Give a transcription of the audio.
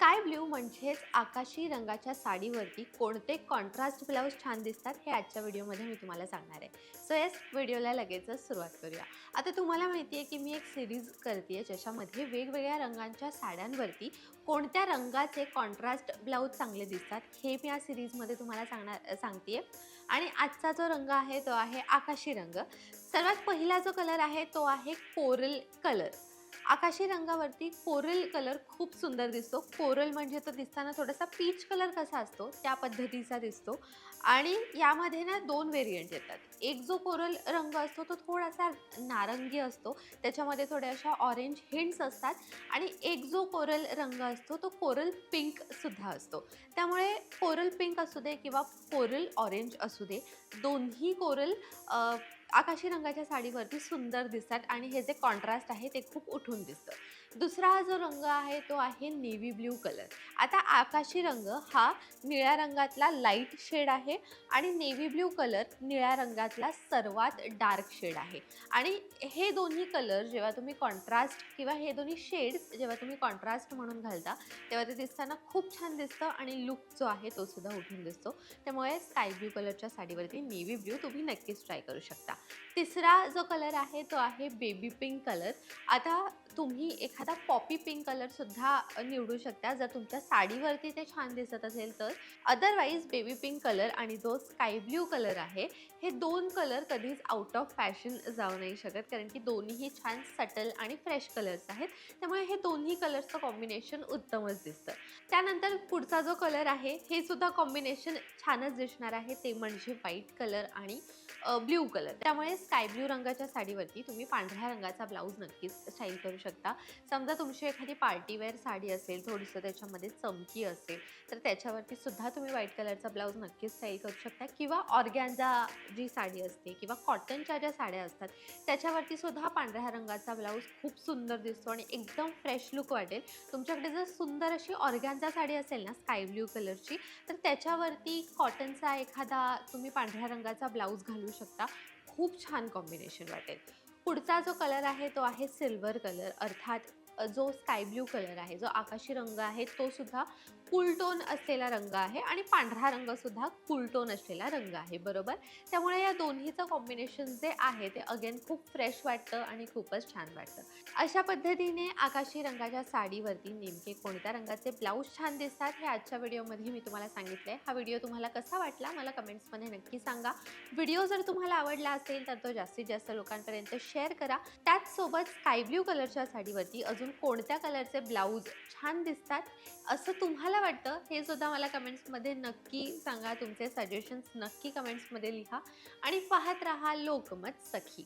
Sky blue म्हणजेच आकाशी रंगाच्या साडीवरती कोणते कॉन्ट्रास्ट ब्लाऊज छान दिसतात हे आजच्या व्हिडिओमध्ये मी तुम्हाला सांगणार आहे. सो येस व्हिडिओला लगेचच सुरुवात करूया. आता तुम्हाला माहिती आहे की मी एक सिरीज करते आहे ज्याच्यामध्ये वेगवेगळ्या रंगांच्या साड्यांवरती कोणत्या रंगाचे कॉन्ट्रास्ट ब्लाऊज चांगले दिसतात हे मी या सिरीजमध्ये तुम्हाला सांगणार सांगते आणि आजचा जो रंग आहे तो आहे आकाशी रंग. सर्वात पहिला जो कलर आहे तो आहे कोरल कलर आकाशी रंगावरती कोरल कलर खूप सुंदर दिसतो. कोरल म्हणजे तो दिसताना थोडासा पीच कलर कसा असतो त्या पद्धतीचा दिसतो. आणि यामध्ये ना दोन वेरियंट येतात. एक जो कोरल रंग असतो तो थोडासा नारंगी असतो. त्याच्यामध्ये थोड्या अशा ऑरेंज हिंट्स असतात. आणि एक जो कोरल रंग असतो तो कोरल पिंकसुद्धा असतो. त्यामुळे कोरल पिंक असू दे किंवा कोरल ऑरेंज असू दे दोन्ही कोरल आकाशी रंगाच्या साडीवरती सुंदर दिसतात आणि हे जे कॉन्ट्रास्ट आहे ते खूप उठून दिसतं. दुसरा हा जो रंग आहे तो आहे नेव्ही ब्ल्यू कलर. आता आकाशी रंग हा निळ्या रंगातला लाइट शेड आहे आणि नेव्ही ब्ल्यू कलर निळ्या रंगातला सर्वात डार्क शेड आहे. आणि हे दोन्ही कलर जेव्हा तुम्ही कॉन्ट्रास्ट किंवा हे दोन्ही शेड्स जेव्हा तुम्ही कॉन्ट्रास्ट म्हणून घालता तेव्हा ते दिसताना खूप छान दिसतं आणि लुक जो आहे तो सुद्धा उठून दिसतो. त्यामुळे स्काय ब्ल्यू कलरच्या साडीवरती नेव्ही ब्ल्यू तुम्ही नक्कीच ट्राय करू शकता. तिसरा जो कलर आहे तो आहे बेबी पिंक कलर आता तुम्ही एखादा पॉपी पिंक कलरसुद्धा निवडू शकता. जर तुमच्या साडीवरती ते छान दिसत असेल तर. अदरवाईज बेबी पिंक कलर आणि जो स्काय ब्ल्यू कलर आहे हे दोन कलर कधीच आउट ऑफ फॅशन जाऊ नाही शकत. कारण की दोन्हीही छान सटल आणि फ्रेश कलर्स आहेत. त्यामुळे हे दोन्ही कलर्सचं कॉम्बिनेशन उत्तमच दिसतं. त्यानंतर पुढचा जो कलर आहे हे सुद्धा कॉम्बिनेशन छानच दिसणार आहे. ते म्हणजे व्हाईट कलर आणि ब्ल्यू कलर. त्यामुळे स्काय ब्ल्यू रंगाच्या साडीवरती तुम्ही पांढऱ्या रंगाचा ब्लाऊज नक्कीच स्टाईल करू शकता. समजा तुमची एखादी पार्टीवेअर साडी असेल थोडंसं त्याच्यामध्ये चमकी असेल तर त्याच्यावरती सुद्धा तुम्ही व्हाईट कलरचा ब्लाऊज नक्कीच स्टाईल करू शकता. किंवा ऑर्गॅन्झा जी साडी असते किंवा कॉटनच्या ज्या साड्या असतात त्याच्यावरती सुद्धा पांढऱ्या रंगाचा ब्लाऊज खूप सुंदर दिसतो आणि एकदम फ्रेश लुक वाटेल. तुमच्याकडे जर सुंदर अशी ऑर्गॅन्झा साडी असेल ना स्काय ब्ल्यू कलरची तर त्याच्यावरती कॉटनचा एखादा तुम्ही पांढऱ्या रंगाचा ब्लाऊज घालू शकता. खूप छान कॉम्बिनेशन वाटेल. पुढचा जो कलर आहे तो आहे सिल्वर कलर अर्थात जो स्काय ब्ल्यू कलर आहे जो आकाशी रंग आहे तो सुद्धा कुलटोन असलेला रंग आहे आणि पांढरा रंग सुद्धा कुलटोन असलेला रंग आहे बरोबर? त्यामुळे या दोन्हीचं कॉम्बिनेशन जे आहे ते अगेन खूप फ्रेश वाटतं आणि खूपच छान वाटतं. अशा पद्धतीने आकाशी रंगाच्या साडीवरती नेमके कोणत्या रंगाचे ब्लाऊज छान दिसतात हे आजच्या व्हिडिओमध्ये मी तुम्हाला सांगितलं आहे हा व्हिडिओ तुम्हाला कसा वाटला मला कमेंट्समध्ये नक्की सांगा. व्हिडिओ जर तुम्हाला आवडला असेल तर तो जास्तीत जास्त लोकांपर्यंत शेअर करा. त्याचसोबत स्काय ब्ल्यू कलरच्या साडीवरती अजून कोणत्या कलरचे ब्लाऊज छान दिसतात? असं तुम्हाला वाटतं? हे सुद्धा मला कमेंट्समध्ये नक्की सांगा. तुमचे सजेशन्स नक्की कमेंट्समध्ये लिहा. आणि पाहत राहा लोकमत सखी.